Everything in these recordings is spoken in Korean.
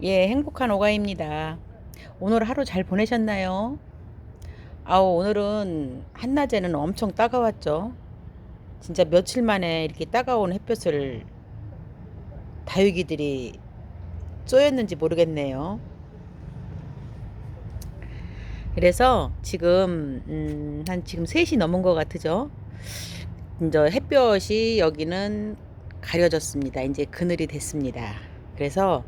예, 행복한 오가입니다. 오늘 하루 잘 보내셨나요? 아우, 오늘은 한낮에는 엄청 따가웠죠. 진짜 며칠 만에 이렇게 따가운 햇볕을 다육이들이 쏘였는지 모르겠네요. 그래서 지금, 음, 한 지금 3시 넘은 것 같으죠? 이제 햇볕이 여기는 가려졌습니다. 이제 그늘이 됐습니다. 그래서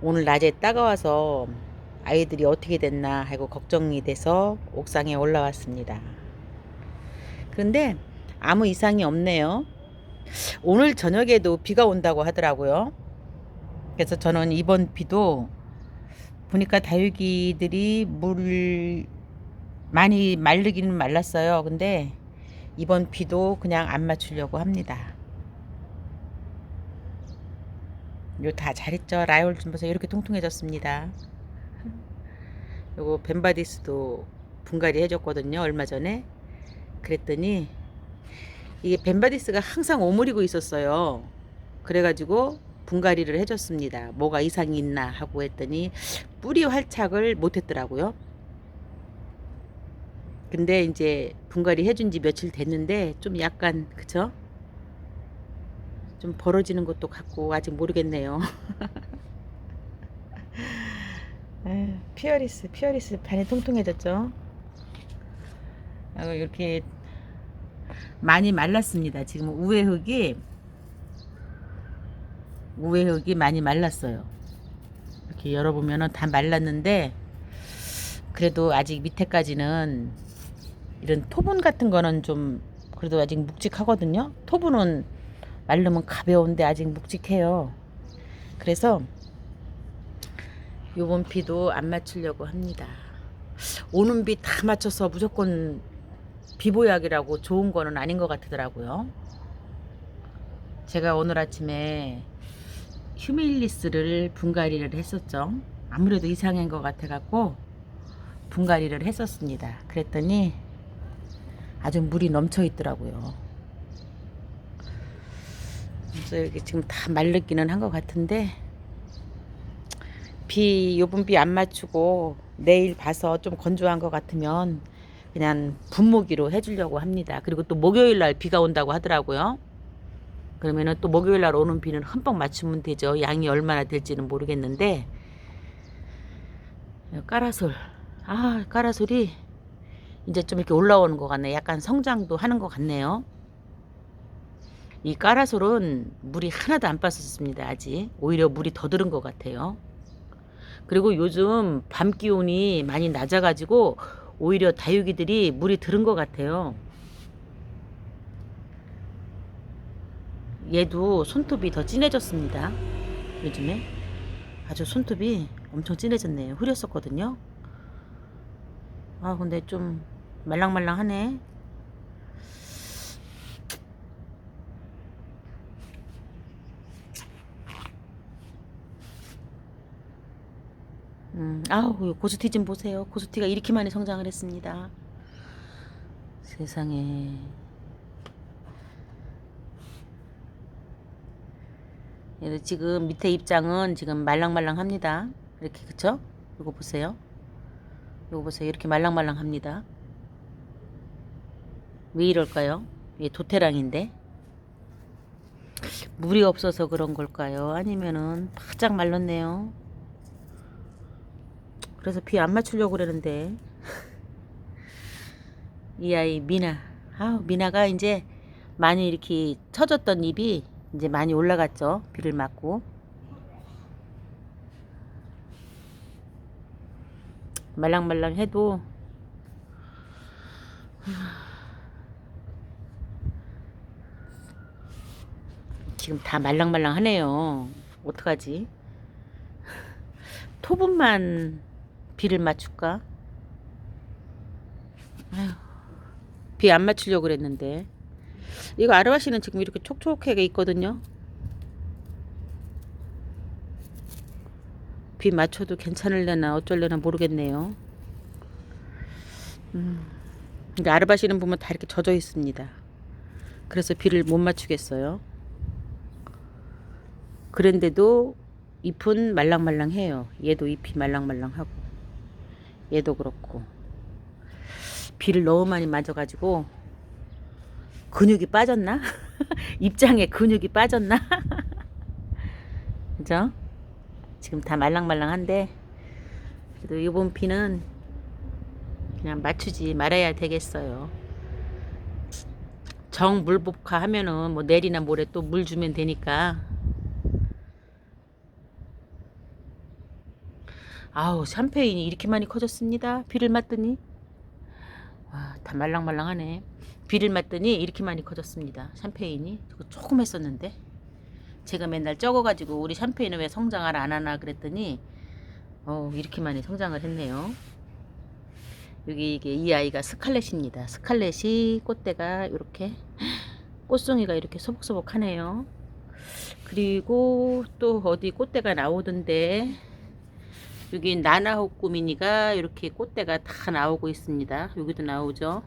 오늘 낮에 따가워서 아이들이 어떻게 됐나 하고 걱정이 돼서 옥상에 올라왔습니다. 그런데 아무 이상이 없네요. 오늘 저녁에도 비가 온다고 하더라고요. 그래서 저는 이번 비도 보니까 다육이들이 물 많이 말르기는 말랐어요. 근데 이번 비도 그냥 안 맞추려고 합니다. 요다 잘했죠. 라이올 좀 보세요. 이렇게 통통해졌습니다. 요거 벤바디스도 분갈이 해줬거든요. 얼마 전에. 그랬더니 이게 벤바디스가 항상 오므리고 있었어요. 그래가지고 분갈이를 해줬습니다. 뭐가 이상이 있나 하고 했더니 뿌리 활착을 못했더라고요. 근데 이제 분갈이 해준 지 며칠 됐는데 좀 약간 그쵸? 좀 벌어지는 것도 같고 아직 모르겠네요. 피어리스, 피어리스 반이 통통해졌죠. 아이고, 이렇게 많이 말랐습니다. 지금 우회 흙이 우회 흙이 많이 말랐어요. 이렇게 열어보면은 다 말랐는데 그래도 아직 밑에까지는 이런 토분 같은 거는 좀 그래도 아직 묵직하거든요. 토분은 말르면 가벼운데 아직 묵직해요. 그래서 요번 비도 안 맞추려고 합니다. 오는 비 다 맞춰서 무조건 비보약이라고 좋은 거는 아닌 것 같더라고요. 제가 오늘 아침에 휴밀리스를 분갈이를 했었죠. 아무래도 이상한 것 같아갖고 분갈이를 했었습니다. 그랬더니 아주 물이 넘쳐 있더라고요. 그래서 여기 지금 다 말르기는 한 것 같은데 비 요번 비 안 맞추고 내일 봐서 좀 건조한 것 같으면 그냥 분무기로 해주려고 합니다. 그리고 또 목요일 날 비가 온다고 하더라고요. 그러면은 또 목요일 날 오는 비는 흠뻑 맞추면 되죠. 양이 얼마나 될지는 모르겠는데 까라솔 아 까라솔이 이제 좀 이렇게 올라오는 것 같네. 약간 성장도 하는 것 같네요. 이 까라솔은 물이 하나도 안 빠졌습니다. 아직 오히려 물이 더 들은 것 같아요. 그리고 요즘 밤 기온이 많이 낮아가지고 오히려 다육이들이 물이 들은 것 같아요. 얘도 손톱이 더 진해졌습니다. 요즘에 아주 손톱이 엄청 진해졌네요. 흐렸었거든요. 아 근데 좀 말랑말랑하네. 음, 아우 고스티 좀 보세요. 고스티가 이렇게 많이 성장을 했습니다. 세상에. 얘들 지금 밑에 입장은 지금 말랑말랑합니다. 이렇게 그쵸? 이거 보세요. 이거 보세요. 이렇게 말랑말랑합니다. 왜 이럴까요? 이게 도태랑인데 물이 없어서 그런 걸까요? 아니면은 바짝 말랐네요. 그래서 비 안 맞추려고 그러는데. 이 아이 미나. 아우 미나가 이제 많이 이렇게 처졌던 잎이 이제 많이 올라갔죠. 비를 맞고. 말랑말랑 해도. 지금 다 말랑말랑 하네요. 어떡하지? 토분만 비를 맞출까? 비 안 맞추려고 그랬는데. 이거 아르바시는 지금 이렇게 촉촉하게 있거든요. 비 맞춰도 괜찮을려나 어쩔려나 모르겠네요. 음, 아르바시는 보면 다 이렇게 젖어 있습니다. 그래서 비를 못 맞추겠어요. 그런데도 잎은 말랑말랑해요. 얘도 잎이 말랑말랑하고 얘도 그렇고 비를 너무 많이 맞아가지고 근육이 빠졌나? 입장에 근육이 빠졌나? 그죠? 지금 다 말랑말랑한데 그래도 이번 비는 그냥 맞추지 말아야 되겠어요. 정물복화 하면은 뭐 내리나 모레 또 물 주면 되니까 아우 샴페인이 이렇게 많이 커졌습니다. 비를 맞더니 와, 다 말랑말랑하네. 비를 맞더니 이렇게 많이 커졌습니다. 샴페인이 저거 조금 했었는데 제가 맨날 적어가지고 우리 샴페인은 왜 성장을 안 하나 그랬더니 어 이렇게 많이 성장을 했네요. 여기 이게 이 아이가 스칼렛입니다. 스칼렛이 꽃대가 이렇게 꽃송이가 이렇게 소복소복하네요. 그리고 또 어디 꽃대가 나오던데 여기 나나호 꾸미니가 이렇게 꽃대가 다 나오고 있습니다. 여기도 나오죠.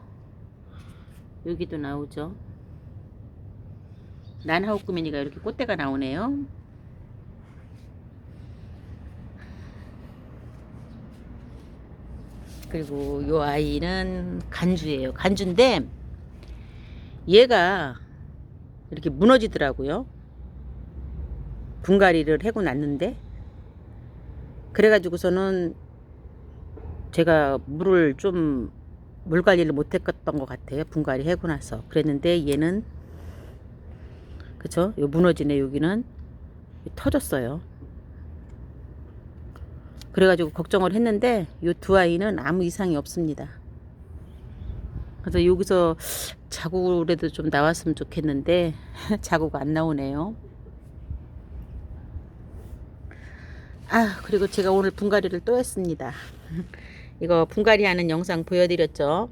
여기도 나오죠. 나나호 꾸미니가 이렇게 꽃대가 나오네요. 그리고 요 아이는 간주예요. 간주인데 얘가 이렇게 무너지더라고요. 분갈이를 해고 났는데 그래가지고서는 제가 물을 좀 물 관리를 못했던 것 같아요. 분갈이 해고 나서 그랬는데 얘는 그쵸? 요 무너지네 여기는 터졌어요. 그래가지고 걱정을 했는데 요 두 아이는 아무 이상이 없습니다. 그래서 여기서 자구라도 좀 나왔으면 좋겠는데 자구가 안 나오네요. 아 그리고 제가 오늘 분갈이를 또 했습니다. 이거 분갈이 하는 영상 보여드렸죠.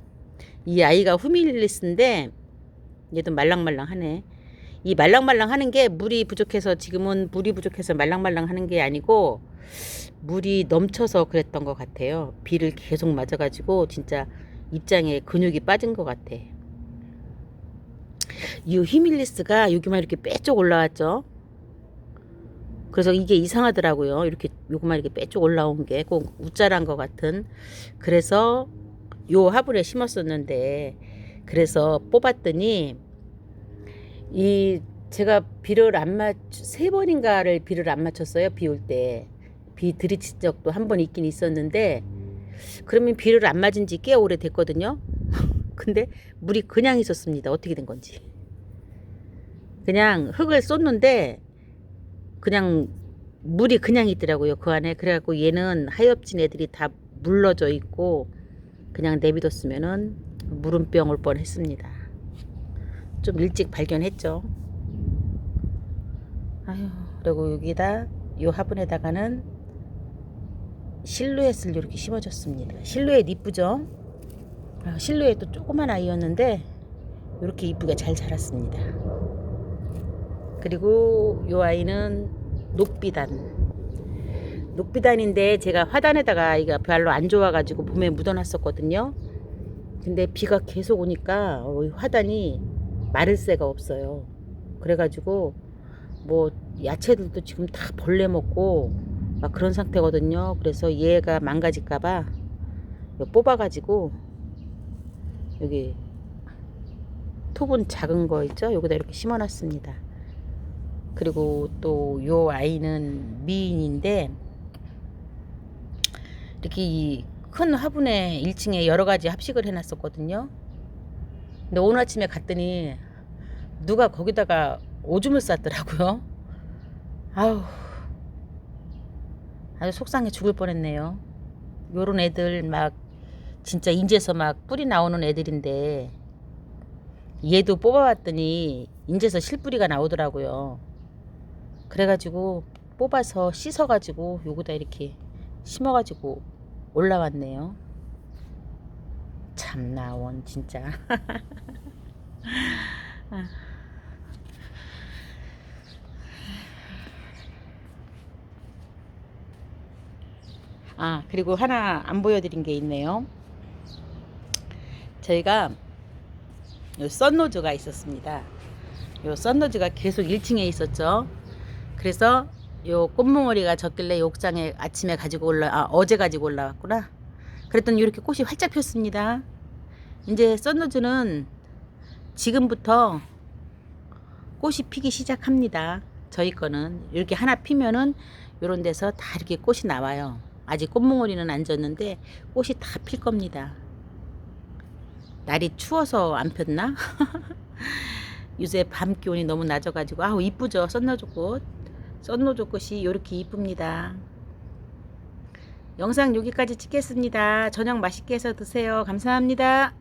이 아이가 후밀리스인데 얘도 말랑말랑하네. 이 말랑말랑 하는 게 물이 부족해서 지금은 물이 부족해서 말랑말랑 하는 게 아니고 물이 넘쳐서 그랬던 것 같아요. 비를 계속 맞아가지고 진짜 입장에 근육이 빠진 것 같아. 이 히밀리스가 여기만 이렇게 빼쪽 올라왔죠. 그래서 이게 이상하더라고요. 이렇게 요거만 이렇게 빼쪽 올라온 게 꼭 우짜란 것 같은. 그래서 요 화분에 심었었는데 그래서 뽑았더니 이 제가 비를 안 맞 세 번인가를 비를 안 맞췄어요. 비 올 때. 비 들이친 적도 한 번 있긴 있었는데 그러면 비를 안 맞은 지 꽤 오래 됐거든요. 근데 물이 그냥 있었습니다. 어떻게 된 건지. 그냥 흙을 쏟는데 그냥 물이 그냥 있더라고요. 그 안에. 그래갖고 얘는 하엽진 애들이 다 물러져 있고 그냥 내비뒀으면은 물음병 올 뻔 했습니다. 좀 일찍 발견했죠. 아휴, 그리고 여기다 요 화분에다가는 실루엣을 이렇게 심어줬습니다. 실루엣 이쁘죠? 아, 실루엣도 조그만 아이였는데 이렇게 이쁘게 잘 자랐습니다. 그리고 요 아이는 녹비단. 녹비단인데 제가 화단에다가 이가 별로 안 좋아가지고 봄에 묻어놨었거든요. 근데 비가 계속 오니까 어, 이 화단이 마를 새가 없어요. 그래가지고 뭐 야채들도 지금 다 벌레 먹고 막 그런 상태거든요. 그래서 얘가 망가질까봐 뽑아가지고 여기 토분 작은 거 있죠? 여기다 이렇게 심어놨습니다. 그리고 또 요 아이는 미인인데 이렇게 이 큰 화분에 1층에 여러 가지 합식을 해놨었거든요. 근데 오늘 아침에 갔더니 누가 거기다가 오줌을 쌌더라고요. 아우 아주 속상해 죽을 뻔했네요. 요런 애들 막 진짜 인제서 막 뿌리 나오는 애들인데 얘도 뽑아봤더니 인제서 실뿌리가 나오더라고요. 그래가지고 뽑아서 씻어가지고 요거다 이렇게 심어가지고 올라왔네요. 참 나원 진짜. 아 그리고 하나 안 보여드린 게 있네요. 저희가 요 썬노즈가 있었습니다. 요 썬노즈가 계속 1층에 있었죠. 그래서 요 꽃몽오리가 졌길래 요 옥상에 아침에 가지고 올라 아 어제 가지고 올라왔구나. 그랬더니 이렇게 꽃이 활짝 폈습니다. 이제 썬로즈는 지금부터 꽃이 피기 시작합니다. 저희 거는 이렇게 하나 피면은 요런 데서 다 이렇게 꽃이 나와요. 아직 꽃몽오리는 안 졌는데 꽃이 다 필 겁니다. 날이 추워서 안 폈나? 요새 밤 기온이 너무 낮아가지고 아우 이쁘죠 썬로즈 꽃 썬로즈 꽃이 이렇게 이쁩니다. 영상 여기까지 찍겠습니다. 저녁 맛있게 해서 드세요. 감사합니다